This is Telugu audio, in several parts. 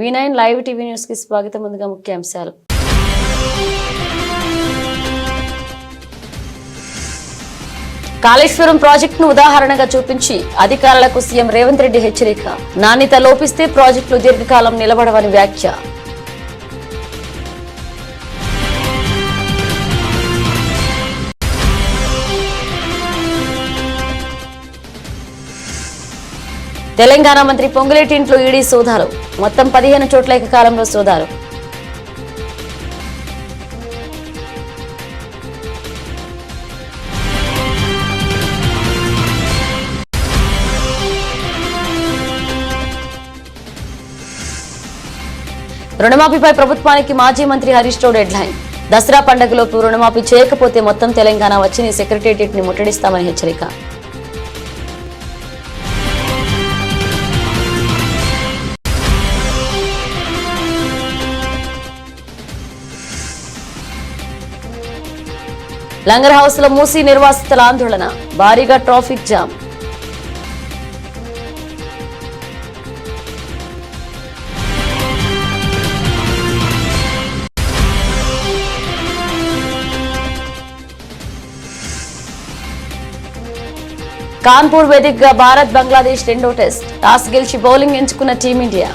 వి నైన్ లైవ్ టీవీ న్యూస్కి స్వాగతం. ముందుగా ముఖ్యాంశాలు. కాళేశ్వరం ప్రాజెక్టును ఉదాహరణగా చూపించి అధికారులకు సీఎం రేవంత్ రెడ్డి హెచ్చరిక. నాణ్యత లోపిస్తే ప్రాజెక్టులు దీర్ఘకాలం నిలబడవని వ్యాఖ్య. తెలంగాణ మంత్రి పొంగులేటి ఇంట్లో ఈడీ సోదాలు. మొత్తం పదిహేను చోట్ల ఏకకాలంలో సోదాలు. రుణమాఫీపై ప్రభుత్వానికి మాజీ మంత్రి హరీష్ రావు డెడ్ లైన్. దసరా పండుగలోపు రుణమాఫీ చేయకపోతే మొత్తం తెలంగాణ వచ్చి సెక్రటేరియట్ని ముట్టడిస్తామని హెచ్చరిక. లంగర్ హౌస్లో మూసి నిర్వాసితుల ఆందోళన భారీగా ట్రాఫిక్ జామ్. కాన్పూర్ వేదికగా భారత్ బంగ్లాదేశ్ రెండో టెస్ట్. టాస్ గెలిచి బౌలింగ్ ఎంచుకున్న టీమిండియా.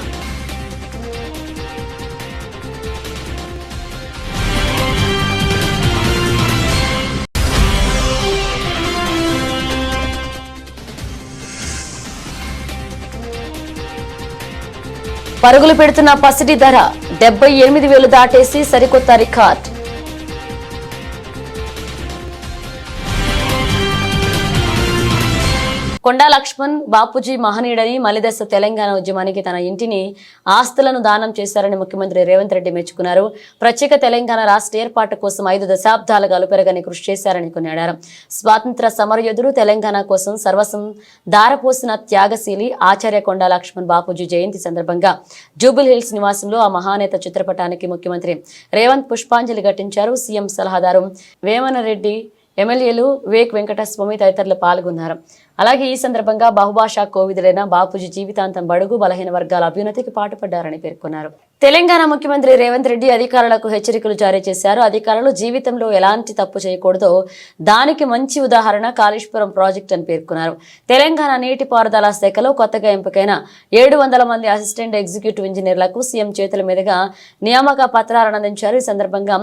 పరుగులు పెడుతున్న పసిడి ధర డెబ్బై ఎనిమిది వేలు దాటేసి సరికొత్త రికార్డ్. కొండా లక్ష్మణ్ బాపూజీ మహనీయుడని మలిదశ తెలంగాణ ఉద్యమానికి తన ఇంటిని ఆస్తులను దానం చేశారని ముఖ్యమంత్రి రేవంత్ రెడ్డి మెచ్చుకున్నారు. ప్రత్యేక తెలంగాణ రాష్ట్ర ఏర్పాటు కోసం ఐదు దశాబ్దాలుగా అలుపెరగని కృషి చేశారని కొనియాడారు. స్వాతంత్ర సమరయోధుడు తెలంగాణ కోసం సర్వస్వం దారపోసిన త్యాగశీలి ఆచార్య కొండా లక్ష్మణ్ బాపూజీ జయంతి సందర్భంగా జూబుల్ హిల్స్ నివాసంలో ఆ మహానేత చిత్రపటానికి ముఖ్యమంత్రి రేవంత్ పుష్పాంజలి ఘటించారు. సీఎం సలహాదారు వేమనరెడ్డి ఎమ్మెల్యేలు వివేక్ వెంకటస్వామి తదితరులు పాల్గొన్నారు. అలాగే ఈ సందర్భంగా బహుభాషా కోవిదుడైన బాపూజీ జీవితాంతం బడుగు బలహీన వర్గాల అభ్యున్నతికి పాటుపడ్డారని పేర్కొన్నారు. తెలంగాణ ముఖ్యమంత్రి రేవంత్ రెడ్డి అధికారులకు హెచ్చరికలు జారీ చేశారు. అధికారులు జీవితంలో ఎలాంటి తప్పు చేయకూడదో దానికి మంచి ఉదాహరణ కాళేశ్వరం ప్రాజెక్ట్ అని పేర్కొన్నారు. తెలంగాణ నీటిపారుదల శాఖలో కొత్తగా ఎంపికైన ఏడు వందల మంది అసిస్టెంట్ ఎగ్జిక్యూటివ్ ఇంజనీర్లకు సీఎం చేతుల మీదుగా నియామక పత్రాలను అందించారు. ఈ సందర్భంగా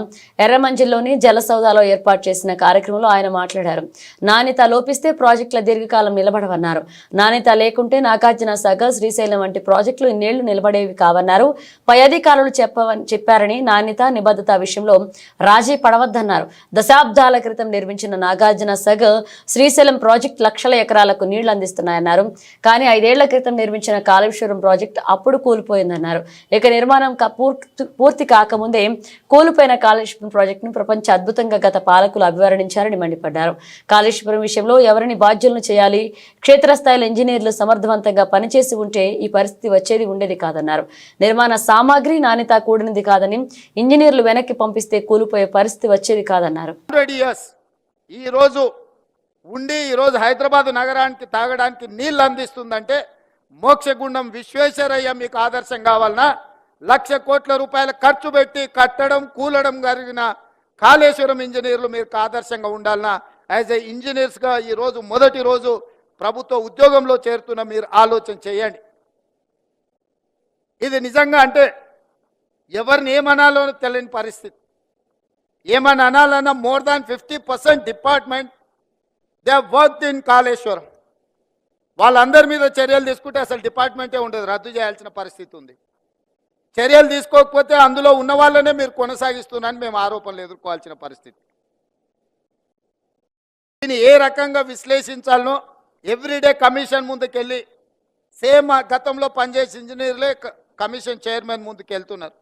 ఎర్రమంజిల్లోని జలసౌదాలో ఏర్పాటు చేసిన కార్యక్రమంలో ఆయన మాట్లాడారు. నాణ్యత లోపిస్తే ప్రాజెక్టుల దీర్ఘకాలం నిలబడవన్నారు. నాణ్యత లేకుంటే నాగార్జున సాగర్ శ్రీశైలం వంటి ప్రాజెక్టులు ఇన్నేళ్ళు నిలబడేవి కావన్నారు. పై అధికారులు చెప్పవని చెప్పారని నాణ్యత నిబద్ధత విషయంలో రాజీ పడవద్దన్నారు. దశాబ్దాల క్రితం నిర్మించిన నాగార్జున సాగర్ శ్రీశైలం ప్రాజెక్ట్ లక్షల ఎకరాలకు నీళ్ళు అందిస్తున్నాయన్నారు. కానీ ఐదేళ్ళ క్రితం నిర్మించిన కాళేశ్వరం ప్రాజెక్ట్ అప్పుడు కూలిపోయిందన్నారు. ఇక నిర్మాణం పూర్తి పూర్తి కాకముందే కూలిపోయిన కాళేశ్వరం ప్రాజెక్టును ప్రపంచ అద్భుతంగా గత పాలకులు అభివర్ణించారని మండిపడ్డారు. కాళేశ్వరం విషయంలో ఎవరిని బాధ్యులను చేయాలి క్షేత్రస్థాయిలో ఇంజనీర్లు సమర్థవంతంగా పనిచేసి ఉంటే ఈ పరిస్థితి వచ్చేది ఉండేది కాదన్నారు. నిర్మాణ సామాగ్రి నాణ్యత కూడినది కాదని ఇంజనీర్లు వెనక్కి పంపిస్తే కూలిపోయే పరిస్థితి వచ్చేది కాదన్నారు. హండ్రెడ్ ఇయర్స్ ఈరోజు ఉండి ఈరోజు హైదరాబాద్ నగరానికి తాగడానికి నీళ్ళు అందిస్తుందంటే మోక్షగుండం విశ్వేశ్వరయ్య మీకు ఆదర్శం కావాలన్నా లక్ష కోట్ల రూపాయల ఖర్చు పెట్టి కట్టడం కూలడం జరిగిన కాళేశ్వరం ఇంజనీర్లు మీకు ఆదర్శంగా ఉండాలన్నా యాజ్ ఏ ఇంజనీర్స్గా ఈరోజు మొదటి రోజు ప్రభుత్వ ఉద్యోగంలో చేరుతున్న మీరు ఆలోచన చేయండి. ఇది నిజంగా అంటే ఎవరిని ఏమనాలో తెలియని పరిస్థితి. ఏమని అనాలన్నా more than fifty percent department they work in Kaleshwaram. వాళ్ళందరి మీద చర్యలు తీసుకుంటే అసలు డిపార్ట్మెంటే ఉండదు రద్దు చేయాల్సిన పరిస్థితి ఉంది. చర్యలు తీసుకోకపోతే అందులో ఉన్న వాళ్ళనే మీరు కొనసాగిస్తున్నారని మేము ఆరోపణలు ఎదుర్కోవాల్సిన పరిస్థితి. దీన్ని ఏ రకంగా విశ్లేషించాలనో ఎవ్రీడే కమిషన్ ముందుకెళ్ళి సేమ్ గతంలో పనిచేసే ఇంజనీర్లే కమిషన్ చైర్మన్ ముందుకు వెళ్తున్నారు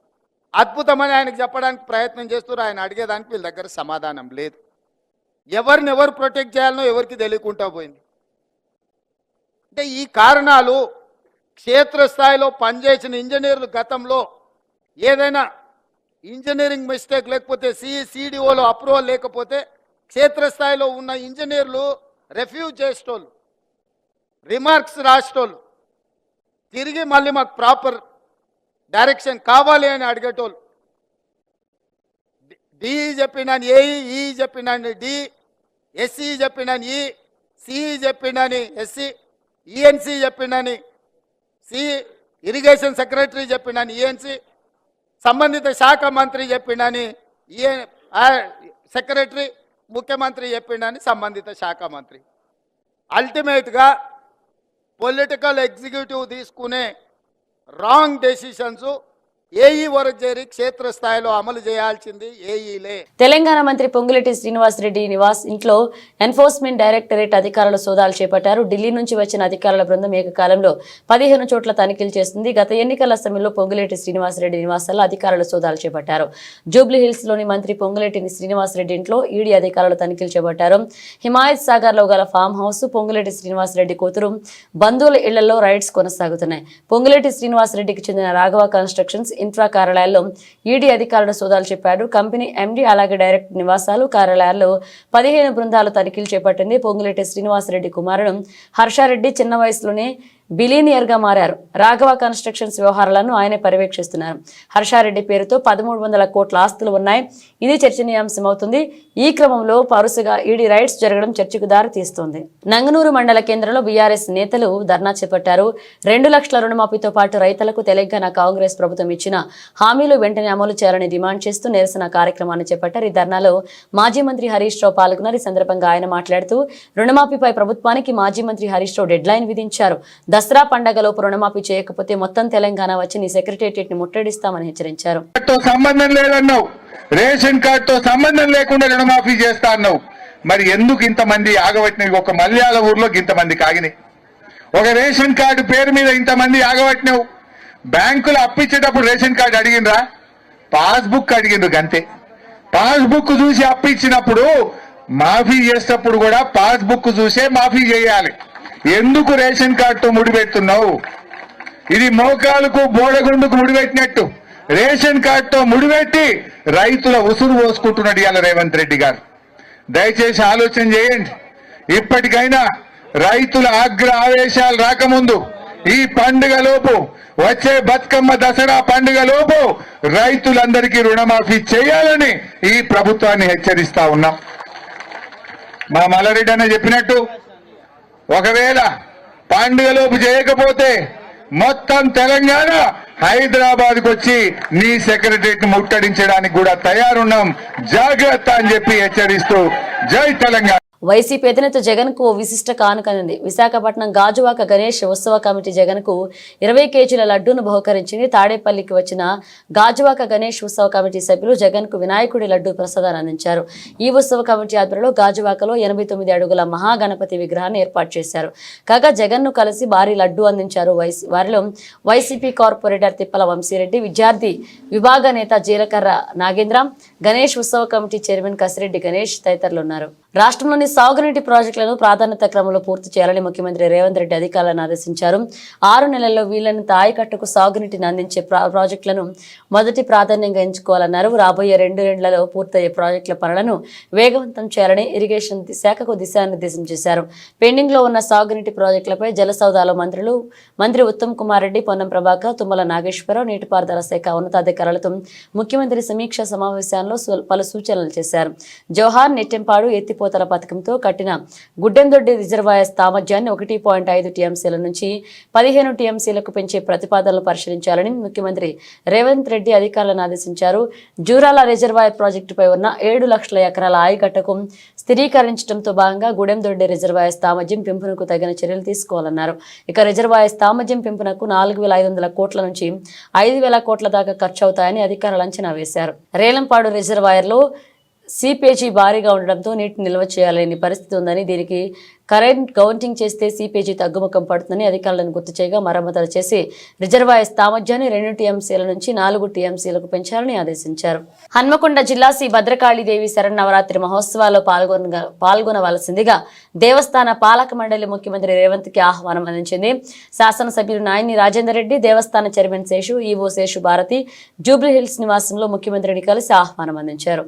అద్భుతమని ఆయనకు చెప్పడానికి ప్రయత్నం చేస్తున్నారు. ఆయన అడిగేదానికి వీళ్ళ దగ్గర సమాధానం లేదు. ఎవరిని ఎవరు ప్రొటెక్ట్ చేయాలనో ఎవరికి తెలియకుండా పోయింది. అంటే ఈ కారణాలు క్షేత్రస్థాయిలో పనిచేసిన ఇంజనీర్లు గతంలో ఏదైనా ఇంజనీరింగ్ మిస్టేక్ లేకపోతే సిఈ సిడిఓలో అప్రూవల్ లేకపోతే క్షేత్రస్థాయిలో ఉన్న ఇంజనీర్లు రెఫ్యూజ్ చేసేటోళ్ళు. రిమార్క్స్ రాసేటోళ్ళు. తిరిగి మళ్ళీ మాకు ప్రాపర్ డైరెక్షన్ కావాలి అని అడిగేటోళ్ళు. డి చెప్పినాను ఏ ఈ చెప్పినాను డి ఎస్సీ చెప్పినాను ఈ సిఈ చెప్పినాని ఎస్సీ ఈఎన్సి చెప్పినాని సి ఇరిగేషన్ సెక్రటరీ చెప్పినాను ఈఎన్సి సంబంధిత శాఖ మంత్రి చెప్పినాని ఈఎ సెక్రటరీ ముఖ్యమంత్రి చెప్పిండని సంబంధిత శాఖ మంత్రి. అల్టిమేట్గా పొలిటికల్ ఎగ్జిక్యూటివ్ తీసుకునే రాంగ్ డెసిషన్స్ ఏఈ వరకు చేరి క్షేత్రస్థాయిలో అమలు చేయాల్సింది ఏఈలే. తెలంగాణ మంత్రి పొంగులేటి శ్రీనివాసరెడ్డి నివాస్ ఇంట్లో ఎన్ఫోర్స్మెంట్ డైరెక్టరేట్ అధికారులు సోదాలు చేపట్టారు. ఢిల్లీ నుంచి వచ్చిన అధికారుల బృందం ఏకకాలంలో పదిహేను చోట్ల తనిఖీలు చేస్తుంది. గత ఎన్నికల సమయంలో పొంగులేటి శ్రీనివాసరెడ్డి నివాసాల్లో అధికారులు సోదాలు చేపట్టారు. జూబ్లీ హిల్స్లోని మంత్రి పొంగులేటి శ్రీనివాసరెడ్డి ఇంట్లో ఈడీ అధికారులు తనిఖీలు చేపట్టారు. హిమాయత్ సాగర్లో గల ఫామ్ హౌస్ పొంగులేటి శ్రీనివాసరెడ్డి కూతురు బంధువుల ఇళ్ళలో రైడ్స్ కొనసాగుతున్నాయి. పొంగులేటి శ్రీనివాసరెడ్డికి చెందిన రాఘవ కన్స్ట్రక్షన్స్ ఇన్ఫ్రా కార్యాలయాల్లో ఈడీ అధికారులు సోదాలు చెప్పారు. కంపెనీ ఎండీ అలాగే డైరెక్టర్ నివాసాలు కార్యాలయాల్లో పదిహేను బృందాలు తనిఖీలు చేపట్టింది. పొంగులెట్టి శ్రీనివాసరెడ్డి కుమారుడు హర్షారెడ్డి చిన్న వయసులోనే బిలీనియర్గా మారారు. రాఘవ కన్స్ట్రక్షన్స్ వ్యవహారాలను ఆయనే పర్యవేక్షిస్తున్నారు. హర్షారెడ్డి పేరుతో పదమూడు వందల కోట్ల ఆస్తులు ఉన్నాయి. ఇది చర్చనీయాంశం అవుతుంది ఈ క్రమంలో పరుసగా ఈడీ రైట్స్ జరగడం చర్చకు దారి తీస్తోంది. నంగనూరు మండల కేంద్రంలో బీఆర్ఎస్ నేతలు ధర్నా చేపట్టారు. రెండు లక్షల రుణమాఫీతో పాటు రైతులకు తెలంగాణ కాంగ్రెస్ ప్రభుత్వం ఇచ్చిన హామీలు వెంటనే అమలు చేయాలని డిమాండ్ చేస్తూ నిరసన కార్యక్రమాన్ని చేపట్టారు. ఈ ధర్నాలో మాజీ మంత్రి హరీష్ రావు పాల్గొన్నారు. ఈ సందర్భంగా ఆయన మాట్లాడుతూ రుణమాఫీపై ప్రభుత్వానికి మాజీ మంత్రి హరీష్ రావు డెడ్ లైన్ విధించారు. దసరా పండగలో రుణమాఫీ చేయకపోతే మొత్తం తెలంగాణ వచ్చి నీ సెక్రటేరియట్ని ముట్టడిస్తామని హెచ్చరించారు. సంబంధం లేదన్నావు. రేషన్ కార్డుతో సంబంధం లేకుండా రుణమాఫీ చేస్తా అన్నావు. మరి ఎందుకు ఇంతమంది ఆగబట్టినవి ఒక మలయాళ ఊర్లో ఇంతమంది కాగినాయి ఒక రేషన్ కార్డు పేరు మీద ఇంతమంది ఆగబట్టినావు బ్యాంకులు అప్పిచ్చేటప్పుడు రేషన్ కార్డు అడిగినరా పాస్బుక్ అడిగిండ్రు గంతే. పాస్బుక్ చూసి అప్పిచ్చినప్పుడు మాఫీ చేసేటప్పుడు కూడా పాస్బుక్ చూసే మాఫీ చేయాలి. ఎందుకు రేషన్ కార్డుతో ముడిపెడుతున్నావు? ఇది మోకాలకు బోడగుండుకు ముడిపెట్టినట్టు. రేషన్ కార్డుతో ముడిపెట్టి రైతుల ఉసురు పోసుకుంటున్నాడు ఇవాళ రేవంత్ రెడ్డి గారు. దయచేసి ఆలోచన చేయండి. ఇప్పటికైనా రైతుల ఆగ్ర ఆవేశాలు రాకముందు ఈ పండుగ లోపు వచ్చే బతుకమ్మ దసరా పండుగ లోపు రైతులందరికీ రుణమాఫీ చేయాలని ఈ ప్రభుత్వాన్ని హెచ్చరిస్తా ఉన్నాం. మా మల్లారెడ్డి అన్న చెప్పినట్టు ఒకవేళ పండుగలోపు చేయకపోతే మొత్తం తెలంగాణ హైదరాబాద్ వచ్చి నీ సెక్రటరియట్ ముట్టడించడానికి కూడా తయారున్నాం. జాగ్రత్త అని చెప్పి హెచ్చరిస్తూ జై తెలంగాణ. వైసీపీ అధినేత జగన్కు ఓ విశిష్ట కానుకనుంది విశాఖపట్నం గాజువాక గణేష్ ఉత్సవ కమిటీ జగన్కు ఇరవై కేజీల లడ్డూను బహుకరించింది. తాడేపల్లికి వచ్చిన గాజువాక గణేష్ ఉత్సవ కమిటీ సభ్యులు జగన్కు వినాయకుడి లడ్డూ ప్రసాదాన్ని అందించారు. ఈ ఉత్సవ కమిటీ ఆధ్వర్యంలో గాజువాకలో ఎనభై తొమ్మిది అడుగుల మహాగణపతి విగ్రహాన్ని ఏర్పాటు చేశారు. కాగా జగన్ను కలిసి భారీ లడ్డూ అందించారు వైసీ వారిలో వైసీపీ కార్పొరేటర్ తిప్పల వంశీరెడ్డి విద్యార్థి విభాగ నేత జీలకర్ర నాగేంద్ర గణేష్ ఉత్సవ కమిటీ చైర్మన్ కసిరెడ్డి గణేష్ తదితరులు ఉన్నారు. రాష్ట్రంలోని సాగునీటి ప్రాజెక్టులను ప్రాధాన్యత క్రమంలో పూర్తి చేయాలని ముఖ్యమంత్రి రేవంత్ రెడ్డి అధికారులను ఆదేశించారు. ఆరు నెలల్లో వీలైనంత ఆయకట్టుకు సాగునీటిని అందించే ప్రాజెక్టులను మొదటి ప్రాధాన్యంగా ఎంచుకోవాలన్నారు. రాబోయే రెండు రెండ్లలో పూర్తయ్యే ప్రాజెక్టుల పనులను వేగవంతం చేయాలని ఇరిగేషన్ శాఖకు దిశానిర్దేశం చేశారు. పెండింగ్లో ఉన్న సాగునీటి ప్రాజెక్టులపై జలసౌదాలో మంత్రులు మంత్రి ఉత్తమ్ కుమార్ రెడ్డి పొన్నం ప్రభాకర్ తుమ్మల నాగేశ్వరరావు నీటిపారుదల శాఖ ఉన్నతాధికారులతో ముఖ్యమంత్రి సమీక్ష సమావేశాల్లో పలు సూచనలు చేశారు. జవహార్ నెట్టెంపాడు ఎత్తిపోతల పథకంతో కట్టిన గుడ్డెందొడ్డి రిజర్వాయర్ సామర్థ్యాన్ని ఒకటి పాయింట్ ఐదు టీఎంసీల నుంచి పదిహేను టీఎంసీలకు పెంచే ప్రతిపాదనలు పరిశీలించాలని ముఖ్యమంత్రి రేవంత్ రెడ్డి అధికారులను ఆదేశించారు. జూరాల రిజర్వాయర్ ప్రాజెక్టుపై ఉన్న ఏడు లక్షల ఎకరాల ఆయకట్టకు స్థిరీకరించడంతో భాగంగా గుడెందొడ్డి రిజర్వాయర్ సామర్థ్యం పెంపునకు తగిన చర్యలు తీసుకోవాలన్నారు. ఇక రిజర్వాయర్ సామర్థ్యం పెంపునకు నాలుగు వేల ఐదు వందల కోట్ల నుంచి ఐదు వేల కోట్ల దాకా ఖర్చు అవుతాయని అధికారులు అంచనా వేశారు. రేలంపాడు రిజర్వాయర్లో సీపేజీ భారీగా ఉండడంతో నీటిని నిల్వ చేయాలని పరిస్థితి ఉందని దీనికి కరెంట్ కౌంటింగ్ చేస్తే సీపేజీ తగ్గుముఖం పడుతుందని అధికారులను గుర్తు చేయగా మరమ్మతులు చేసి రిజర్వాయర్ సామర్థ్యాన్ని రెండు టీఎంసీల నుంచి నాలుగు టీఎంసీలకు పెంచాలని ఆదేశించారు. హన్మకొండ జిల్లా శ్రీ భద్రకాళీదేవి శరన్నవరాత్రి మహోత్సవాల్లో పాల్గొన పాల్గొనవలసిందిగా దేవస్థాన పాలక మండలి ముఖ్యమంత్రి రేవంత్కి ఆహ్వానం అందించింది. శాసనసభ్యులు నాయని రాజేందర్ రెడ్డి దేవస్థాన చైర్మన్ శేషు ఈవో శేషు భారతి జూబ్లీహిల్స్ నివాసంలో ముఖ్యమంత్రిని కలిసి ఆహ్వానం అందించారు.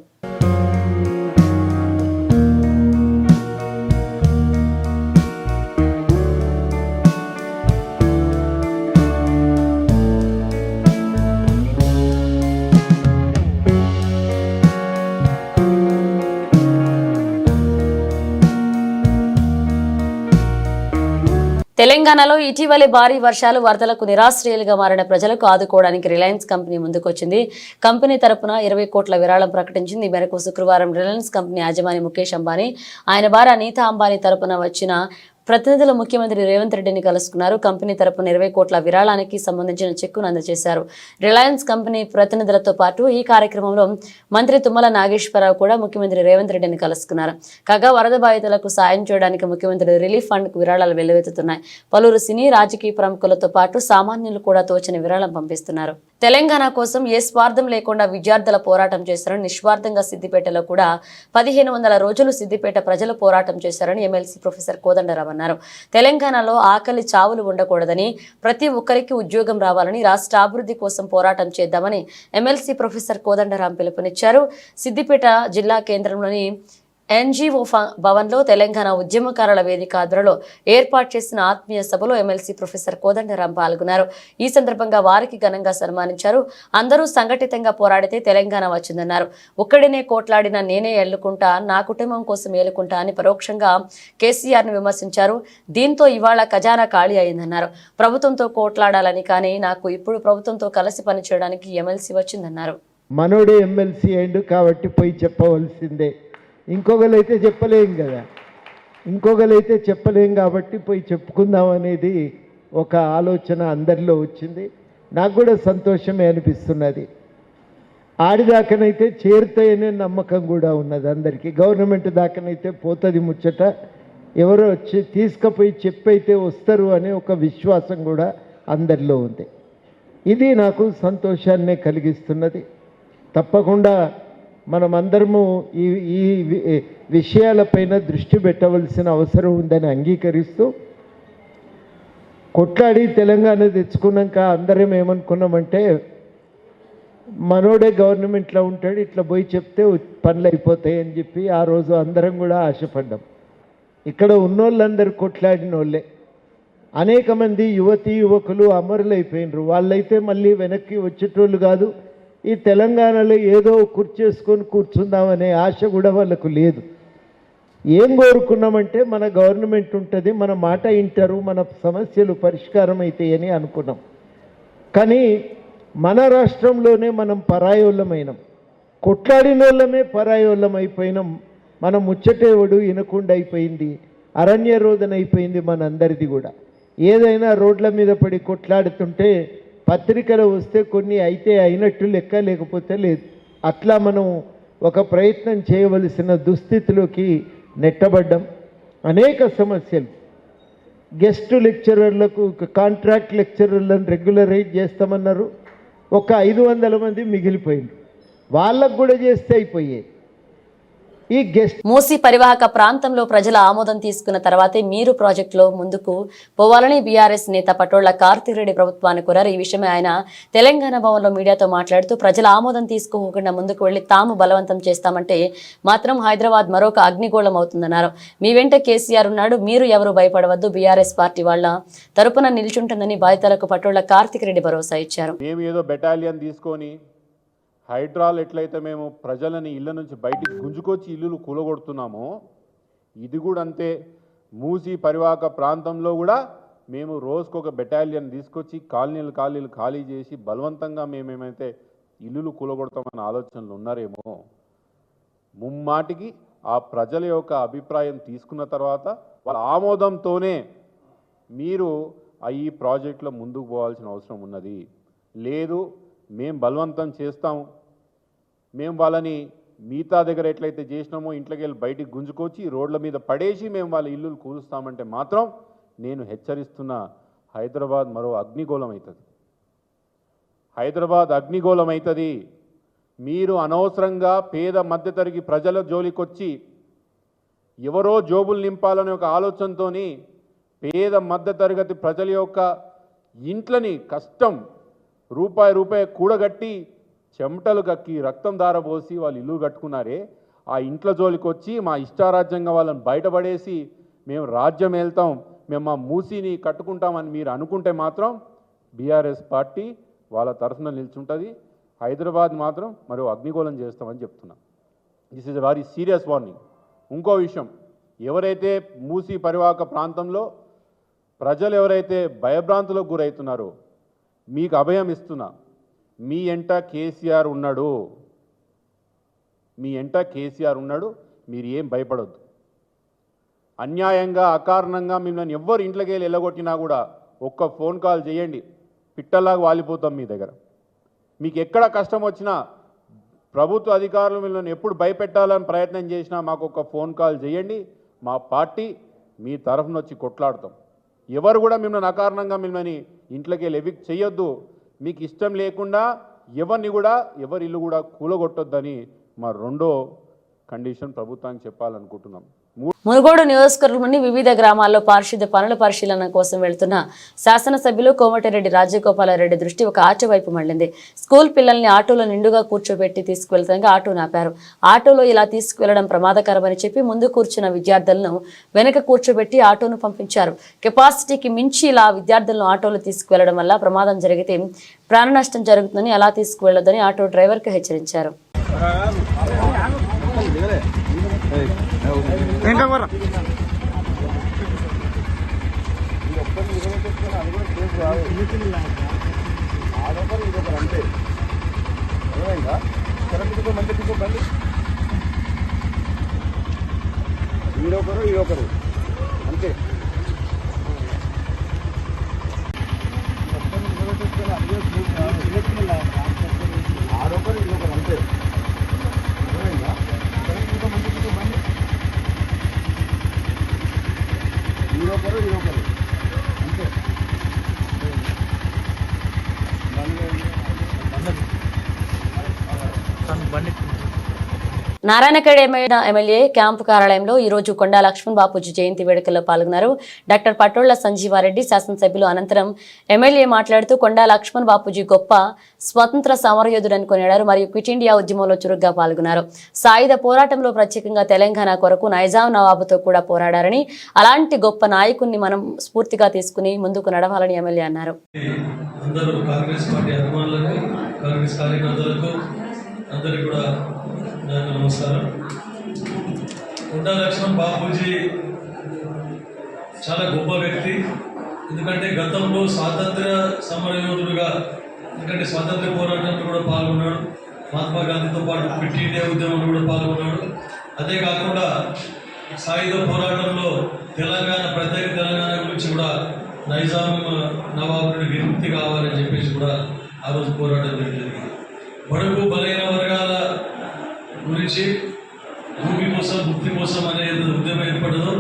తెలంగాణలో ఇటీవలే భారీ వర్షాలు వరదలకు నిరాశ్రయాలుగా మారిన ప్రజలకు ఆదుకోవడానికి రిలయన్స్ కంపెనీ ముందుకొచ్చింది. కంపెనీ తరపున ఇరవై కోట్ల విరాళం ప్రకటించింది. ఈ మేరకు శుక్రవారం రిలయన్స్ కంపెనీ యాజమాని ముఖేష్ అంబానీ ఆయన భార్య నీతా అంబానీ తరపున వచ్చిన ప్రతినిధులు ముఖ్యమంత్రి రేవంత్ రెడ్డిని కలుసుకున్నారు. కంపెనీ తరపున ఇరవై కోట్ల విరాళానికి సంబంధించిన చెక్కును అందజేశారు. రిలయన్స్ కంపెనీ ప్రతినిధులతో పాటు ఈ కార్యక్రమంలో మంత్రి తుమ్మల నాగేశ్వరరావు కూడా ముఖ్యమంత్రి రేవంత్ రెడ్డిని కలుసుకున్నారు. కాగా వరద బాధితులకు సాయం చేయడానికి ముఖ్యమంత్రి రిలీఫ్ ఫండ్కు విరాళాలు వెల్లువెత్తుతున్నాయి. పలువురు సినీ రాజకీయ ప్రముఖులతో పాటు సామాన్యులు కూడా తోచిన విరాళం పంపిస్తున్నారు. తెలంగాణ కోసం ఏ స్వార్థం లేకుండా విద్యార్థుల పోరాటం చేశారని నిస్వార్థంగా సిద్దిపేటలో కూడా పదిహేను వందల రోజులు సిద్దిపేట ప్రజలు పోరాటం చేశారని ఎమ్మెల్సీ ప్రొఫెసర్ కోదండరావు అన్నారు. తెలంగాణలో ఆకలి చావులు ఉండకూడదని ప్రతి ఒక్కరికి ఉద్యోగం రావాలని రాష్ట్ర అభివృద్ధి కోసం పోరాటం చేద్దామని ఎమ్మెల్సీ ప్రొఫెసర్ కోదండరాం పిలుపునిచ్చారు. సిద్దిపేట జిల్లా కేంద్రంలోని ఎన్జీఓ భవన్లో తెలంగాణ ఉద్యమకారుల వేదిక ఆధ్వర్యంలో ఏర్పాటు చేసిన ఆత్మీయ సభలో ఎమ్మెల్సీ ప్రొఫెసర్ కోదండరాం పాల్గొన్నారు. ఈ సందర్భంగా వారికి ఘనంగా సన్మానించారు. అందరూ సంఘటితంగా పోరాడితే తెలంగాణ వచ్చిందన్నారు. ఒక్కడినే కోట్లాడిన నేనే ఎల్లుకుంటా నా కుటుంబం కోసం ఏలుకుంటా అని పరోక్షంగా కేసీఆర్ను విమర్శించారు. దీంతో ఇవాళ ఖజానా ఖాళీ అయిందన్నారు. ప్రభుత్వంతో కోట్లాడాలని కానీ నాకు ఇప్పుడు ప్రభుత్వంతో కలిసి పనిచేయడానికి ఎమ్మెల్సీ వచ్చిందన్నారు. మనోడే ఎమ్మెల్సీ అయిండు కాబట్టి పోయి చెప్పవలసిందే. ఇంకొకరైతే చెప్పలేం కదా. ఇంకొకరైతే చెప్పలేం కాబట్టి పోయి చెప్పుకుందాం అనేది ఒక ఆలోచన అందరిలో వచ్చింది. నాకు కూడా సంతోషమే అనిపిస్తున్నది. ఆడిదాకనైతే చేరుతాయనే నమ్మకం కూడా ఉన్నది అందరికీ. గవర్నమెంట్ దాకనైతే పోతుంది ముచ్చట. ఎవరో వచ్చి తీసుకుపోయి చెప్పైతే వస్తారు అనే ఒక విశ్వాసం కూడా అందరిలో ఉంది. ఇది నాకు సంతోషాన్నే కలిగిస్తున్నది. తప్పకుండా మనమందరము ఈ ఈ వి- విషయాలపైన దృష్టి పెట్టవలసిన అవసరం ఉందని అంగీకరిస్తూ కొట్లాడి తెలంగాణ తెచ్చుకున్నాక అందరం ఏమనుకున్నామంటే మనోడే గవర్నమెంట్లో ఉంటాడు ఇట్లా పోయి చెప్తే పనులు అయిపోతాయి అని చెప్పి ఆ రోజు అందరం కూడా ఆశపడ్డాం. ఇక్కడ ఉన్నోళ్ళందరూ కొట్లాడిన వాళ్ళే అనేక మంది యువతి యువకులు అమరులైపోయినరు. వాళ్ళైతే మళ్ళీ వెనక్కి వచ్చేటోళ్ళు కాదు ఈ తెలంగాణలో ఏదో కూర్చేసుకొని కూర్చుందామనే ఆశ కూడా వాళ్ళకు లేదు. ఏం కోరుకున్నామంటే మన గవర్నమెంట్ ఉంటుంది మన మాట వింటారు మన సమస్యలు పరిష్కారం అవుతాయని అనుకున్నాం. కానీ మన రాష్ట్రంలోనే మనం పరాయోళ్ళమైనాం. కొట్లాడిన వాళ్ళమే పరాయోళ్ళం అయిపోయినాం మన ముచ్చటేవుడు వినకుండా అయిపోయింది అరణ్య రోదన అయిపోయింది మనందరిది కూడా. ఏదైనా రోడ్ల మీద పడి కొట్లాడుతుంటే పత్రికలు వస్తే కొన్ని అయితే అయినట్టు లెక్క లేకపోతే లేదు. అట్లా మనం ఒక ప్రయత్నం చేయవలసిన దుస్థితిలోకి నెట్టబడ్డం అనేక సమస్యలు. గెస్ట్ లెక్చరర్లకు కాంట్రాక్ట్ లెక్చరర్లను రెగ్యులరైజ్ చేస్తామన్నారు. ఒక ఐదు వందల మంది మిగిలిపోయింది వాళ్ళకు కూడా చేస్తే అయిపోయాయి ఈ గెస్ట్ మూసి పరివాహక ప్రాంతంలో ప్రజల ఆమోదం తీసుకున్న తర్వాతే మీరు ప్రాజెక్టులో ముందుకు పోవాలని బీఆర్ఎస్ నేత పటోళ్ళ కార్తీక్ రెడ్డి ప్రభుత్వాన్ని కోరారు. ఈ విషయమై ఆయన తెలంగాణ భవన్లో మీడియాతో మాట్లాడుతూ ప్రజల ఆమోదం తీసుకోకుండా ముందుకు వెళ్ళి తాము బలవంతం చేస్తామంటే మాత్రం హైదరాబాద్ మరొక అగ్నిగోళం అవుతుందన్నారు. మీ వెంట కేసీఆర్ ఉన్నాడు. మీరు ఎవరు భయపడవద్దు. బీఆర్ఎస్ పార్టీ వాళ్ళ తరపున నిల్చుంటుందని బాధితులకు పటోళ్ళ కార్తీక్ రెడ్డి భరోసా ఇచ్చారు. మేము ఏదో బెటాలియన్ తీసుకొని హైడ్రాల్ ఎట్లయితే మేము ప్రజలని ఇళ్ళ నుంచి బయటికి గుంజుకొచ్చి ఇల్లులు కూలగొడుతున్నామో ఇది కూడా అంతే. మూసి పరివాహక ప్రాంతంలో కూడా మేము రోజుకొక బెటాలియన్ తీసుకొచ్చి కాలనీలు కాలనీలు ఖాళీ చేసి బలవంతంగా మేమేమైతే ఇల్లులు కూలగొడతామన్న ఆలోచనలు ఉన్నారేమో ముమ్మాటికి ఆ ప్రజల యొక్క అభిప్రాయం తీసుకున్న తర్వాత వాళ్ళ ఆమోదంతోనే మీరు ఈ ప్రాజెక్టులో ముందుకు పోవాల్సిన అవసరం ఉన్నది. లేదు మేం బలవంతం చేస్తాం. మేము వాళ్ళని మిగతా దగ్గర ఎట్లయితే చేసినామో ఇంట్లోకి వెళ్ళి బయటికి గుంజుకొచ్చి రోడ్ల మీద పడేసి మేము వాళ్ళ ఇల్లులు కూలుస్తామంటే మాత్రం నేను హెచ్చరిస్తున్న హైదరాబాద్ మరో అగ్నిగోళం అవుతుంది. హైదరాబాద్ అగ్నిగోళం అవుతుంది. మీరు అనవసరంగా పేద మధ్యతరగతి ప్రజల జోలికొచ్చి ఎవరో జోబులు నింపాలనే ఒక ఆలోచనతోని పేద మధ్యతరగతి ప్రజల యొక్క ఇంట్లని కష్టం రూపాయి రూపాయి కూడగట్టి చెమటలు కక్కి రక్తం దారబోసి వాళ్ళు ఇల్లు కట్టుకున్నారే ఆ ఇంట్ల జోలికి వచ్చి మా ఇష్టారాజ్యంగా వాళ్ళని బయటపడేసి మేము రాజ్యం వెళ్తాం మేము మా మూసిని కట్టుకుంటామని మీరు అనుకుంటే మాత్రం బీఆర్ఎస్ పార్టీ వాళ్ళ తరఫున నిల్చుంటుంది. హైదరాబాద్ మాత్రం మరో అగ్నిగోళం చేస్తామని చెప్తున్నా. This is a very serious warning ఇంకో విషయం ఎవరైతే మూసి పరివాహక ప్రాంతంలో ప్రజలు ఎవరైతే భయభ్రాంతులకు గురవుతున్నారో మీకు అభయం ఇస్తున్నా. మీ ఎంట కేసీఆర్ ఉన్నాడు. మీ ఎంట కేసీఆర్ ఉన్నాడు. మీరు ఏం భయపడొద్దు. అన్యాయంగా అకారణంగా మిమ్మల్ని ఎవ్వరు ఇంట్లోకి వెళ్ళి వెళ్ళగొట్టినా కూడా ఒక్క ఫోన్ కాల్ చేయండి. పిట్టల్లాగా వాలిపోతాం మీ దగ్గర. మీకు ఎక్కడ కష్టం వచ్చినా ప్రభుత్వ అధికారులు మిమ్మల్ని ఎప్పుడు భయపెట్టాలని ప్రయత్నం చేసినా మాకు ఒక ఫోన్ కాల్ చేయండి. మా పార్టీ మీ తరఫున వచ్చి కొట్లాడతాం. ఎవరు కూడా మిమ్మల్ని అకారణంగా మిమ్మల్ని ఇంట్లోకి వెళ్ళి చేయొద్దు. మీకు ఇష్టం లేకుండా ఎవరిని కూడా ఎవరి ఇల్లు కూడా కూలగొట్టొద్దని మా రెండో కండిషన్ ప్రభుత్వానికి చెప్పాలనుకుంటున్నాం. మునుగోడు నియోజకవర్గంలోని వివిధ గ్రామాల్లో పారిశుద్ధ్య పనుల పరిశీలన కోసం వెళ్తున్న శాసనసభ్యులు కోమటిరెడ్డి రాజగోపాలారెడ్డి దృష్టి ఒక ఆటో వైపు మళ్ళింది. స్కూల్ పిల్లల్ని ఆటోలో నిండుగా కూర్చోబెట్టి తీసుకువెళ్తుండగా ఆటో నాపారు. ఆటోలో ఇలా తీసుకువెళ్ళడం ప్రమాదకరమని చెప్పి ముందు కూర్చున్న విద్యార్థులను వెనక కూర్చోబెట్టి ఆటోను పంపించారు. కెపాసిటీకి మించి ఇలా విద్యార్థులను ఆటోలో తీసుకువెళ్ళడం వల్ల ప్రమాదం జరిగితే ప్రాణ నష్టం జరుగుతుందని అలా తీసుకువెళ్ళొద్దని ఆటో డ్రైవర్కు హెచ్చరించారు. ఈడొకరు ఈడొకరు అంతే ఆడొకరు ఈడొకరు అంతే అర్థమైందా? ఇంకో మంది ఇంకో బండి ఈడొకరు ఈడొకరు అంతే నారాయణఖేడ్ ఎమ్మెల్యే క్యాంపు కార్యాలయంలో ఈ రోజు కొండా లక్ష్మణ్ బాపూజీ జయంతి వేడుకల్లో పాల్గొన్నారు. డాక్టర్ పటోళ్ళ సంజీవారెడ్డి శాసనసభ్యులు అనంతరం ఎమ్మెల్యే మాట్లాడుతూ కొండా లక్ష్మణ్ బాపూజీ గొప్ప స్వతంత్ర సమరయోధుడని కొనియాడారు మరియు క్విట్ ఇండియా ఉద్యమంలో చురుగ్గా పాల్గొన్నారు. సాయుధ పోరాటంలో ప్రత్యేకంగా తెలంగాణ కొరకు నైజాం నవాబుతో కూడా పోరాడారని అలాంటి గొప్ప నాయకుడిని మనం స్ఫూర్తిగా తీసుకుని ముందుకు నడవాలని ఎమ్మెల్యే అన్నారు. అందరూ కాంగ్రెస్ పార్టీ అభిమానులకు కాంగ్రెస్ కార్యకర్తలకు అందరికీ కూడా నమస్కారం. కొండా లక్ష్మణ్ బాపూజీ చాలా గొప్ప వ్యక్తి. ఎందుకంటే గతంలో స్వాతంత్ర సమరయోధుడుగా ఎందుకంటే స్వాతంత్ర పోరాటంలో కూడా పాల్గొన్నాడు. మహాత్మా గాంధీతో పాటు క్విట్ ఇండియా ఉద్యమంలో కూడా పాల్గొన్నాడు. అదే కాకుండా సాయుధ పోరాటంలో తెలంగాణ ప్రత్యేక తెలంగాణ గురించి కూడా నైజాం నవాబుని విముక్తి కావాలని చెప్పేసి కూడా ఆ రోజు పోరాటం జరిగింది. బడుగు బలైన వర్గాల గురించి భూమి కోసం ముక్తి కోసం అనే ఉద్యమం ఏర్పడదో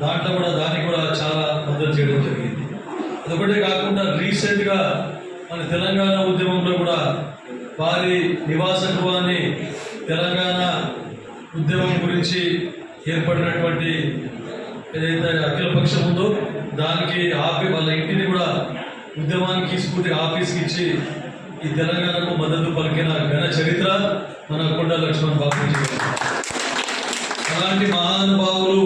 దాంట్లో కూడా దానికి కూడా చాలా మద్దతు చేయడం జరిగింది. అదొకటే కాకుండా రీసెంట్గా మన తెలంగాణ ఉద్యమంలో కూడా వారి నివాస గృహాన్ని తెలంగాణ ఉద్యమం గురించి ఏర్పడినటువంటి ఏదైతే అఖిలపక్షం ఉందో దానికి ఆఫీ వాళ్ళ ఇంటిని కూడా ఉద్యమానికి స్ఫూర్తి ఆఫీస్కి ఇచ్చి ఈ తెలంగాణకు మద్దతు పలికిన ఘన చరిత్ర మన కొండ లక్ష్మణ్ బాబు అలాంటి మహానుభావులు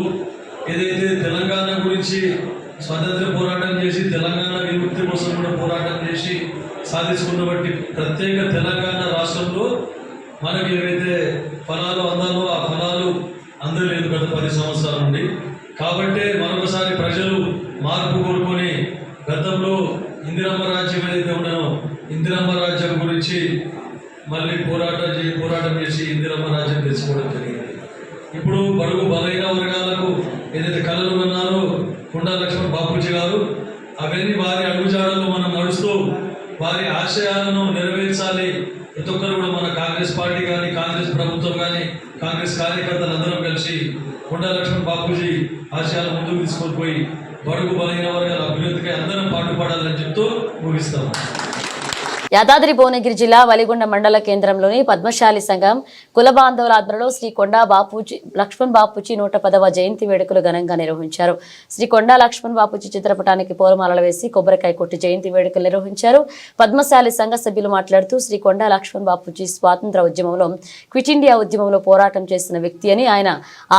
ఏదైతే తెలంగాణ గురించి స్వాతంత్ర పోరాటం చేసి తెలంగాణ విముక్తి కోసం కూడా పోరాటం చేసి సాధించుకున్న బట్టి ప్రత్యేక తెలంగాణ రాష్ట్రంలో మనకి ఏవైతే ఫలాలు అందాలో ఆ ఫలాలు అందలేదు గత పది సంవత్సరాల నుండి. కాబట్టే మరొకసారి ప్రజలు మార్పు కోరుకొని గతంలో ఇందిరమ్మ రాజ్యం ఏదైతే ఉన్నానో ఇందిరమ్మ రాజ్యం గురించి మళ్ళీ పోరాటం చే పోరాటం చేసి ఇందిరమ్మ రాజ్యం తెచ్చుకోవడం జరిగింది. ఇప్పుడు బడుగు బలైన వర్గాలకు ఏదైతే కళలు ఉన్నారో కొండా లక్ష్మణ్ బాపూజీ గారు అవన్నీ వారి అడుగుజాడల్లో మనం నడుస్తూ వారి ఆశయాలను నెరవేర్చాలి. ప్రతి ఒక్కరు కూడా మన కాంగ్రెస్ పార్టీ కానీ కాంగ్రెస్ ప్రభుత్వం కానీ కాంగ్రెస్ కార్యకర్తలు అందరం కలిసి కొండా లక్ష్మణ్ బాపూజీ ఆశయాలు ముందుకు తీసుకొని పోయి బడుగు బలైన వర్గాల అభివృద్ధికి అందరం పాటుపడాలని చెప్తూ ముగిస్తాం. యాదాద్రి భువనగిరి జిల్లా వలిగొండ మండల కేంద్రంలోని పద్మశాలి సంఘం కుల బాంధవుల ఆధ్వర్యంలో శ్రీ కొండా బాపూజీ లక్ష్మణ్ బాపూజీ నూట పదవ జయంతి వేడుకలు ఘనంగా నిర్వహించారు. శ్రీ కొండా లక్ష్మణ్ బాపూజీ చిత్రపటానికి పూలమాలలు వేసి కొబ్బరికాయ కొట్టి జయంతి వేడుకలు నిర్వహించారు. పద్మశాలి సంఘ సభ్యులు మాట్లాడుతూ శ్రీ కొండా లక్ష్మణ్ బాపూజీ స్వాతంత్ర ఉద్యమంలో క్విట్ ఇండియా ఉద్యమంలో పోరాటం చేసిన వ్యక్తి అని ఆయన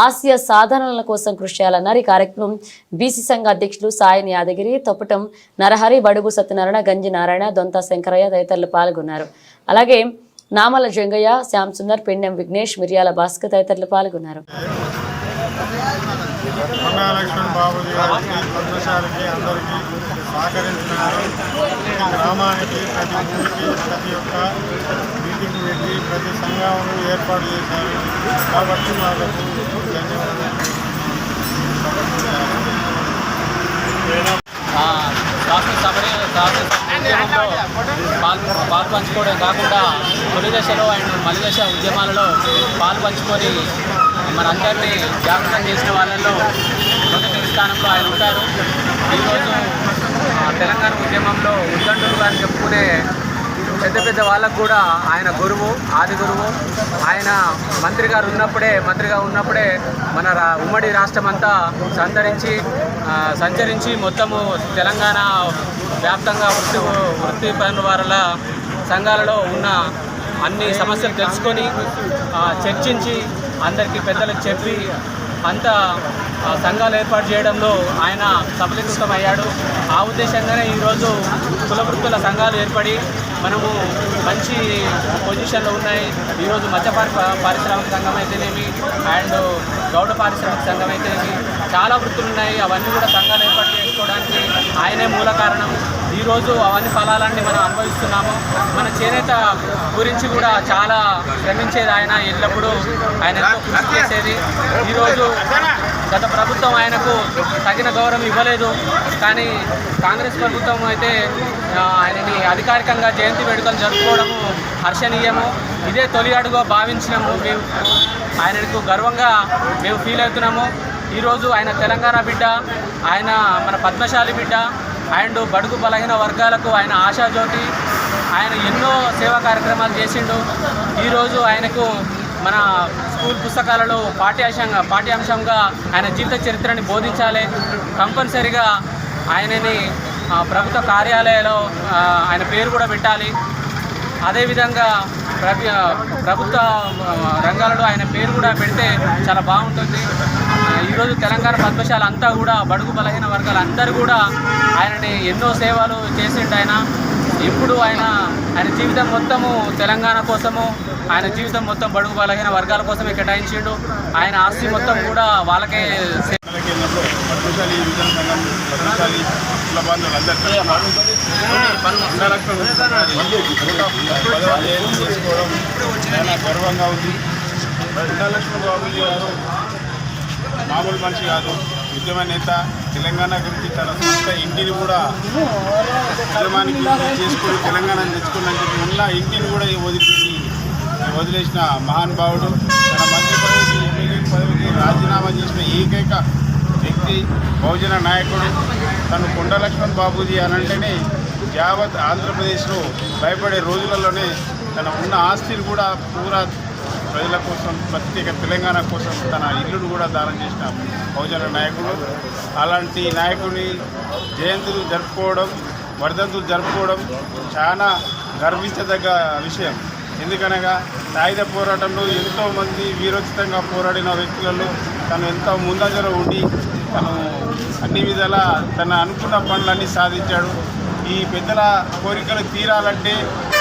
ఆసియా సాధనల కోసం కృషి చేయాలన్నారు. ఈ కార్యక్రమం బీసీ సంఘ అధ్యక్షులు సాయని యాదగిరి తొప్పటం నరహరి బడుగు సత్యనారాయణ గంజి నారాయణ దొంత శంకరయ్య తదితరులు పాల్గొన్నారు. అలాగే నామల జంగయ్య శ్యామ్ సుందర్ పెండెం విఘ్నేష్ మిర్యాల భాస్కర్ తదితరులు పాల్గొన్నారు. సహకరించినారు. గ్రామానికి ప్రతి ఊరికి ప్రతి ఒక్క మీటింగ్ పెట్టి ప్రతి ఏర్పాటు చేశారు. కాబట్టి వాళ్ళకు ధన్యవాదాలు. శాసనసభ శాసనసభలో పాలు పాలు పంచుకోవడం కాకుండా తొలి దశలో అండ్ మలి దశ ఉద్యమాలలో పాలు పంచుకొని మనందరినీ జాగృతం చేసిన వాళ్ళలో మొదటి స్థానంలో ఆయన ఉంటారు. ఈరోజు ఆ, తెలంగాణ ఉద్యమంలో ఉద్దండులు గారు చెప్పుకునే పెద్ద పెద్ద వాళ్ళకు కూడా ఆయన గురువు ఆది గురువు. ఆయన మంత్రి గారు ఉన్నప్పుడే మంత్రిగా ఉన్నప్పుడే మన రా ఉమ్మడి రాష్ట్రం అంతా సంతరించి సంచరించి మొత్తము తెలంగాణ వ్యాప్తంగా వృత్తి వృత్తి పనుల వారుల సంఘాలలో ఉన్న అన్ని సమస్యలు తెలుసుకొని చర్చించి అందరికీ పెద్దలకు చెప్పి అంత సంఘాలు ఏర్పాటు చేయడంలో ఆయన సఫలీకృతమయ్యాడు. ఆ ఉద్దేశంగానే ఈరోజు కుల వృత్తుల సంఘాలు ఏర్పడి మనము మంచి పొజిషన్లో ఉన్నాయి. ఈరోజు మత్స్యపారి పారిశ్రామిక సంఘం అయితేనేమి అండ్ గౌడ పారిశ్రామిక సంఘం అయితేనేమి చాలా వృత్తులు ఉన్నాయి. అవన్నీ కూడా సంఘాలు ఏర్పాటు చేసుకోవడానికి ఆయనే మూల కారణం. ఈరోజు అవన్నీ ఫలాలన్నీ మనం అనుభవిస్తున్నాము. మన చేనేత గురించి కూడా చాలా శ్రమించేది ఆయన. ఎల్లప్పుడూ ఆయన ఎంతో కృషి చేసేది. ఈరోజు గత ప్రభుత్వం ఆయనకు తగిన గౌరవం ఇవ్వలేదు. కానీ కాంగ్రెస్ ప్రభుత్వం అయితే ఆయనని అధికారికంగా జయంతి వేడుకలు జరుపుకోవడము హర్షణీయము. ఇదే తొలి అడుగుగా భావించినాము మేము. ఆయనకు గర్వంగా మేము ఫీల్ అవుతున్నాము. ఈరోజు ఆయన తెలంగాణ బిడ్డ ఆయన మన పద్మశాలి బిడ్డ అండ్ బడుగు బలహీన వర్గాలకు ఆయన ఆశాజ్యోతి ఆయన ఎన్నో సేవా కార్యక్రమాలు చేసిండు. ఈరోజు ఆయనకు మన స్కూల్ పుస్తకాలలో పాఠ్యాంశంగా పాఠ్యాంశంగా ఆయన జీవిత చరిత్రని బోధించాలి. కంపల్సరిగా ఆయనని ప్రభుత్వ కార్యాలయాల్లో ఆయన పేరు కూడా పెట్టాలి. అదేవిధంగా ప్రభు ప్రభుత్వ రంగాలలో ఆయన పేరు కూడా పెడితే చాలా బాగుంటుంది. ఈరోజు తెలంగాణ పద్మశాల అంతా కూడా బడుగు బలహీన వర్గాలు అందరూ కూడా ఆయనని ఎన్నో సేవలు చేసిండు ఆయన. ఇప్పుడు ఆయన ఆయన జీవితం మొత్తము తెలంగాణ కోసము ఆయన జీవితం మొత్తం బడుగు బలహీన వర్గాల కోసమే కేటాయించిండు. ఆయన ఆస్తి మొత్తం కూడా వాళ్ళకే గర్వంగా ఉంది గారు మామూలు మనిషి కాదు. ఉద్యమ నేత తెలంగాణ గురించి తన సొంత ఇంటిని కూడా ఉద్యమానికి చేసుకొని తెలంగాణ తెచ్చుకున్నాను చెప్పి ఉన్న ఇంటిని కూడా వదిలిపెట్టి వదిలేసిన మహానుభావుడు తన మంత్రి పదవికి ఎమ్మెల్యే పదవికి రాజీనామా చేసిన ఏకైక వ్యక్తి బహుజన నాయకుడు. తను కొండ లక్ష్మణ్ బాబూజీ అనంటేనే యావత్ ఆంధ్రప్రదేశ్లో భయపడే రోజులలోనే తన ఉన్న ఆస్తిని కూడా పూరా ప్రజల కోసం ప్రత్యేక తెలంగాణ కోసం తన ఇల్లును కూడా దానం చేసిన బహుజన నాయకుడు. అలాంటి నాయకుడిని జయంతులు జరుపుకోవడం వర్ధంతులు జరుపుకోవడం చాలా గర్వించదగ్గ విషయం. ఎందుకనగా సాయుధ పోరాటంలో ఎంతోమంది వీరోచితంగా పోరాడిన వ్యక్తులలో తను ఎంతో ముందంజలో ఉండి తను అన్ని విధాల తన అనుకున్న పనులన్నీ సాధించాడు. ఈ పెద్దల కోరికలు తీరాలంటే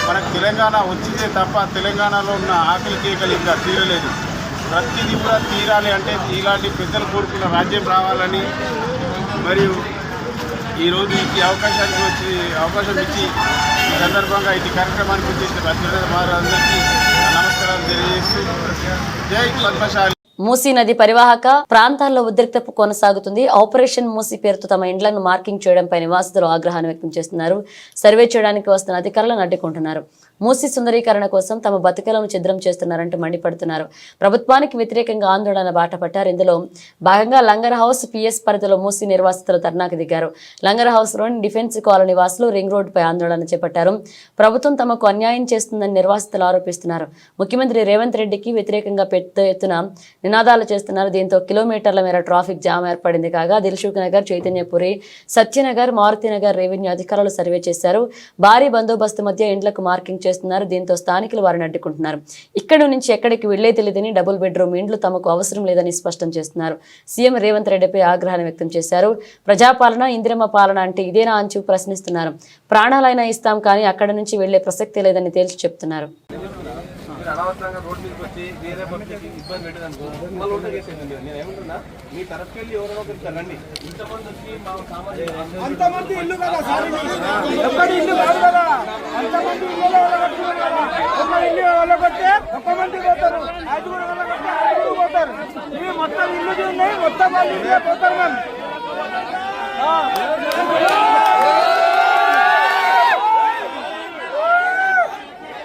మనకు తెలంగాణ వచ్చిందే తప్ప తెలంగాణలో ఉన్న ఆకలి కేకలు ఇంకా తీరలేదు. ప్రతిదీ కూడా తీరాలి అంటే ఇలాంటి పెద్దలు కోరుకున్న రాజ్యం రావాలని మరియు ఈరోజు ఈ అవకాశానికి వచ్చి అవకాశం ఇచ్చి ఈ సందర్భంగా ఇది కార్యక్రమానికి వచ్చేసిన ప్రతినిధుల వారందరికీ అందరికీ నమస్కారాలు తెలియజేస్తూ జై పద్మశాలి. మూసీ నది పరివాహక ప్రాంతాల్లో ఉద్రిక్తపు కొనసాగుతుంది. ఆపరేషన్ మూసీ పేరుతో తమ ఇండ్లను మార్కింగ్ చేయడంపై నివాసితులు ఆగ్రహాన్ని వ్యక్తం చేస్తున్నారు. సర్వే చేయడానికి వస్తున్న అధికారులను అడ్డుకుంటున్నారు. మూసీ సుందరీకరణ కోసం తమ బతుకలను ఛిద్రం చేస్తున్నారంటూ మండిపడుతున్నారు. ప్రభుత్వానికి వ్యతిరేకంగా ఆందోళన బాటపట్టారు ఇందులో భాగంగా లంగర్ హౌస్ పిఎస్ పరిధిలో మూసీ నిర్వాసితులు ధర్నాకు దిగారు. లంగర్ హౌస్లోని డిఫెన్స్ కాలనీ వాసులు రింగ్ రోడ్డుపై ఆందోళన చేపట్టారు. ప్రభుత్వం తమకు అన్యాయం చేస్తుందని నిర్వాసితులు ఆరోపిస్తున్నారు. ముఖ్యమంత్రి రేవంత్ రెడ్డికి వ్యతిరేకంగా పెద్ద ఎత్తున నినాదాలు చేస్తున్నారు. దీంతో కిలోమీటర్ల మేర ట్రాఫిక్ జామ్ ఏర్పడింది. కాగా దిల్సుఖ్ నగర్ చైతన్యపురి సత్యనగర్ మారుతినగర్ రెవెన్యూ అధికారులు సర్వే చేశారు. భారీ బందోబస్తు మధ్య ఇండ్లకు మార్కింగ్ చేస్తున్నారు. దీంతో స్థానికులు వారిని అడ్డుకుంటున్నారు. ఇక్కడి నుంచి ఎక్కడికి వెళ్ళే తెలియదని డబుల్ బెడ్రూమ్ ఇండ్లు తమకు అవసరం లేదని స్పష్టం చేస్తున్నారు. సీఎం రేవంత్ రెడ్డిపై ఆగ్రహాన్ని వ్యక్తం చేశారు. ప్రజాపాలన ఇందిరమ్మ పాలన అంటే ఇదేనా అని ప్రశ్నిస్తున్నారు. ప్రాణాలైనా ఇస్తాం కానీ అక్కడి నుంచి వెళ్ళే ప్రసక్తి లేదని తేల్చి చెప్తున్నారు మీరు అనవసరంగా రోడ్ మీదకి వచ్చి వేరే పబ్లిక్ ఇబ్బంది పెట్టేదనుకో మీరు నేను ఏమంటున్నా మీ తరఫుకి వెళ్ళి ఎవరైనా ఒకరు ఇక్కడ రండి ఇంతమంది వచ్చి మా సామాజిక అంతమంది ఇల్లు కదా ఒక్కడి ఇల్లు కాదు కదా. అంతమంది ఇల్లు ఒక ఇల్లు వాళ్ళకొస్తే ఒక్క మంది పోతారు? ఐదుగురు వాళ్ళకొస్తే ఐదుగురు పోతారు. ఇవి మొత్తం ఇల్లు ఉన్నాయి మొత్తం వాళ్ళు ఇల్లే పోతారు మేము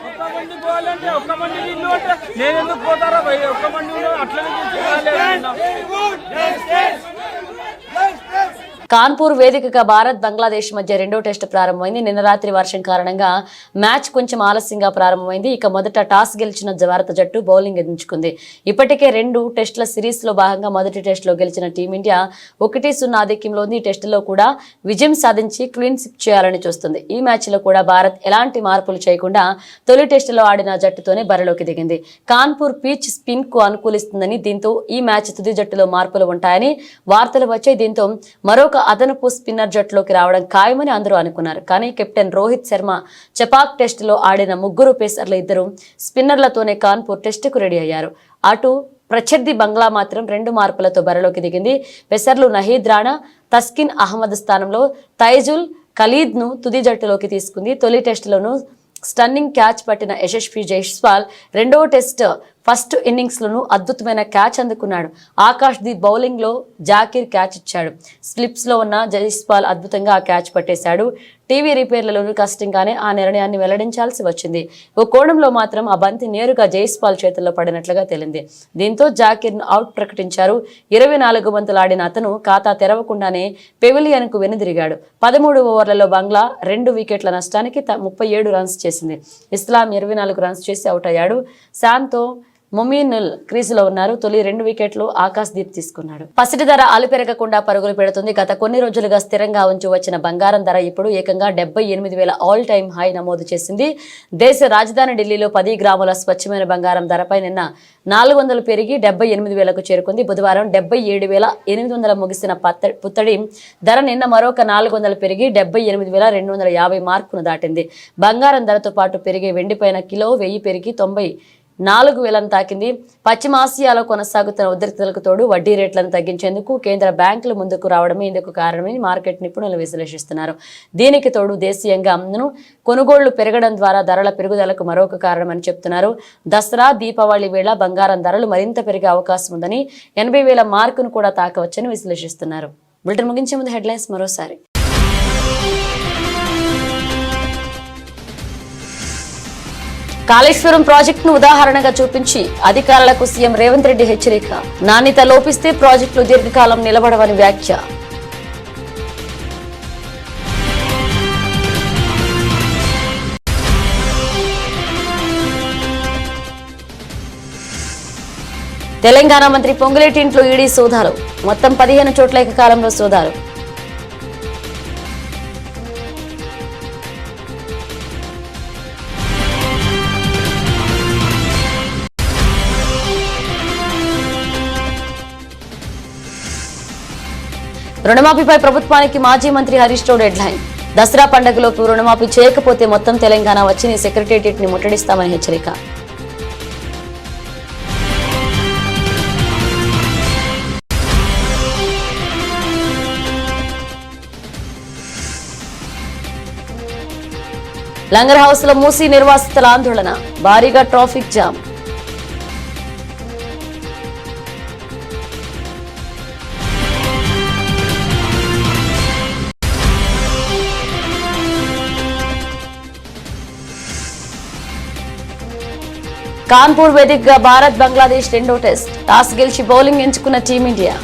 ఒక్క మంది పోవాలంటే ఒక్క మంది ఇల్లు అంటే నేను ఎందుకు పోతారా? భయ ఒక్క మంది అట్లనే కాన్పూర్ వేదికగా భారత్ బంగ్లాదేశ్ మధ్య రెండో టెస్ట్ ప్రారంభమైంది. నిన్న రాత్రి వర్షం కారణంగా మ్యాచ్ కొంచెం ఆలస్యంగా ప్రారంభమైంది. ఇక మొదట టాస్ గెలిచిన భారత జట్టు బౌలింగ్ ఎంచుకుంది ఇప్పటికే రెండు టెస్టుల సిరీస్లో భాగంగా మొదటి టెస్టులో గెలిచిన టీమిండియా ఒకటి సున్నా ఆధిక్యంలో ఉంది ఈ టెస్టులో కూడా విజయం సాధించి క్లీన్ సిప్ చేయాలని చూస్తుంది. ఈ మ్యాచ్లో కూడా భారత్ ఎలాంటి మార్పులు చేయకుండా తొలి టెస్టులో ఆడిన జట్టుతోనే బరిలోకి దిగింది. కాన్పూర్ పిచ్ స్పిన్కు అనుకూలిస్తుందని దీంతో ఈ మ్యాచ్ తుది జట్టులో మార్పులు ఉంటాయని వార్తలు వచ్చాయి. దీంతో మరొక అదనపు స్పిన్నర్ జట్టులోకి రావడం ఖాయమని అందరూ అనుకున్నారు. కానీ కెప్టెన్ రోహిత్ శర్మ చపాక్ టెస్టులో ఆడిన ముగ్గురు పేసర్ల ఇద్దరు స్పిన్నర్లతోనే కాన్పూర్ టెస్టుకు రెడీ అయ్యారు. అటు ప్రత్యర్థి బంగ్లా మాత్రం రెండు మార్పులతో బరిలోకి దిగింది. పెసర్లు నహీద్ రాణా తస్కిన్ అహ్మద్ స్థానంలో తైజుల్ ఖలీద్ను తుది జట్టులోకి తీసుకుంది. తొలి టెస్టులోనూ స్టన్నింగ్ క్యాచ్ పట్టిన యశస్వి జైస్వాల్ రెండవ టెస్ట్ ఫస్ట్ ఇన్నింగ్స్లోనూ అద్భుతమైన క్యాచ్ అందుకున్నాడు. ఆకాష్ ది బౌలింగ్లో జాకీర్ క్యాచ్ ఇచ్చాడు. స్లిప్స్లో ఉన్న జైస్వాల్ అద్భుతంగా ఆ క్యాచ్ పట్టేశాడు. టీవీ రిపేర్లలోనూ కష్టంగానే ఆ నిర్ణయాన్ని వెల్లడించాల్సి వచ్చింది. ఓ కోణంలో మాత్రం ఆ బంతి నేరుగా జైస్వాల్ చేతుల్లో పడినట్లుగా తేలింది. దీంతో జాకీర్ను అవుట్ ప్రకటించారు. ఇరవై నాలుగు బంతులు ఆడిన అతను ఖాతా తెరవకుండానే పెవిలియన్కు వెనుదిరిగాడు. పదమూడు ఓవర్లలో బంగ్లా రెండు వికెట్ల నష్టానికి ముప్పై ఏడు రన్స్ చేసింది. ఇస్లాం ఇరవై నాలుగు రన్స్ చేసి అవుట్ అయ్యాడు. శామ్తో ముమీనుల్ క్రీజులో ఉన్నారు. తొలి రెండు వికెట్లు ఆకాశ్ దీప్ తీసుకున్నాడు. పసిటి ధర అలుపెరగకుండా పరుగులు పెడుతుంది. గత కొన్ని రోజులుగా స్థిరంగా ఉంచి వచ్చిన బంగారం ధర ఇప్పుడు ఏకంగా డెబ్బై ఎనిమిది వేల ఆల్ టైమ్ హై నమోదు చేసింది. దేశ రాజధాని ఢిల్లీలో పది గ్రాముల స్వచ్ఛమైన బంగారం ధరపై నిన్న నాలుగు వందలు పెరిగి డెబ్బై ఎనిమిది వేలకు చేరుకుంది. బుధవారం డెబ్బై ఏడు వేల ఎనిమిది వందల ముగిసిన పత్త పుత్తడి ధర నిన్న మరొక నాలుగు వందలు పెరిగి డెబ్బై ఎనిమిది వేల రెండు వందల యాభై మార్కును దాటింది. బంగారం ధరతో పాటు పెరిగే వెండిపైన కిలో వెయ్యి పెరిగి తొంభై నాలుగు వేలను తాకింది. పశ్చిమాసియాలో కొనసాగుతున్న ఉద్రిక్తలకు తోడు వడ్డీ రేట్లను తగ్గించేందుకు కేంద్ర బ్యాంకులు ముందుకు రావడమే ఇందుకు కారణమని మార్కెట్ నిపుణులు విశ్లేషిస్తున్నారు. దీనికి తోడు దేశీయంగా అమ్మను కొనుగోళ్ళు పెరగడం ద్వారా ధరల పెరుగుదలకు మరొక కారణమని చెప్తున్నారు. దసరా దీపావళి వేళ బంగారం ధరలు మరింత పెరిగే అవకాశం ఉందని ఎనభై వేల మార్కును కూడా తాకవచ్చని విశ్లేషిస్తున్నారు. బులెటిన్ ముగించే ముందు హెడ్లైన్స్ మరోసారి. కాళేశ్వరం ప్రాజెక్టును ఉదాహరణగా చూపించి అధికారులకు సీఎం రేవంత్ రెడ్డి హెచ్చరిక. నాణ్యత లోపిస్తే ప్రాజెక్టులు దీర్ఘకాలం నిలబడవని వ్యాఖ్య. తెలంగాణ మంత్రి పొంగులేటింట్లో ఈడీ సోదాలు. మొత్తం పదిహేను చోట్ల ఏకకాలంలో సోదాలు. రుణమాఫీపై ప్రభుత్వానికి మాజీ మంత్రి హరీష్ రావు డెడ్ లైన్ దసరా పండుగలోపు రుణమాఫీ చేయకపోతే మొత్తం తెలంగాణ వచ్చి నీ సెక్రటేరియట్ని ముట్టడిస్తామని హెచ్చరిక. లంగర్ హౌస్లో మూసి నిర్వాసితుల ఆందోళన. భారీగా ట్రాఫిక్ జామ్. కాన్పూర్ వేదికగా భారత్ బంగ్లాదేశ్ రెండో టెస్ట్. టాస్ గెలిచి బౌలింగ్ ఎంచుకున్న టీమిండియా.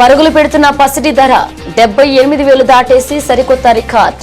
పరుగులు పెడుతున్న పసిడి ధర డెబ్బై ఎనిమిది వేలు దాటేసి సరికొత్త రికార్డ్.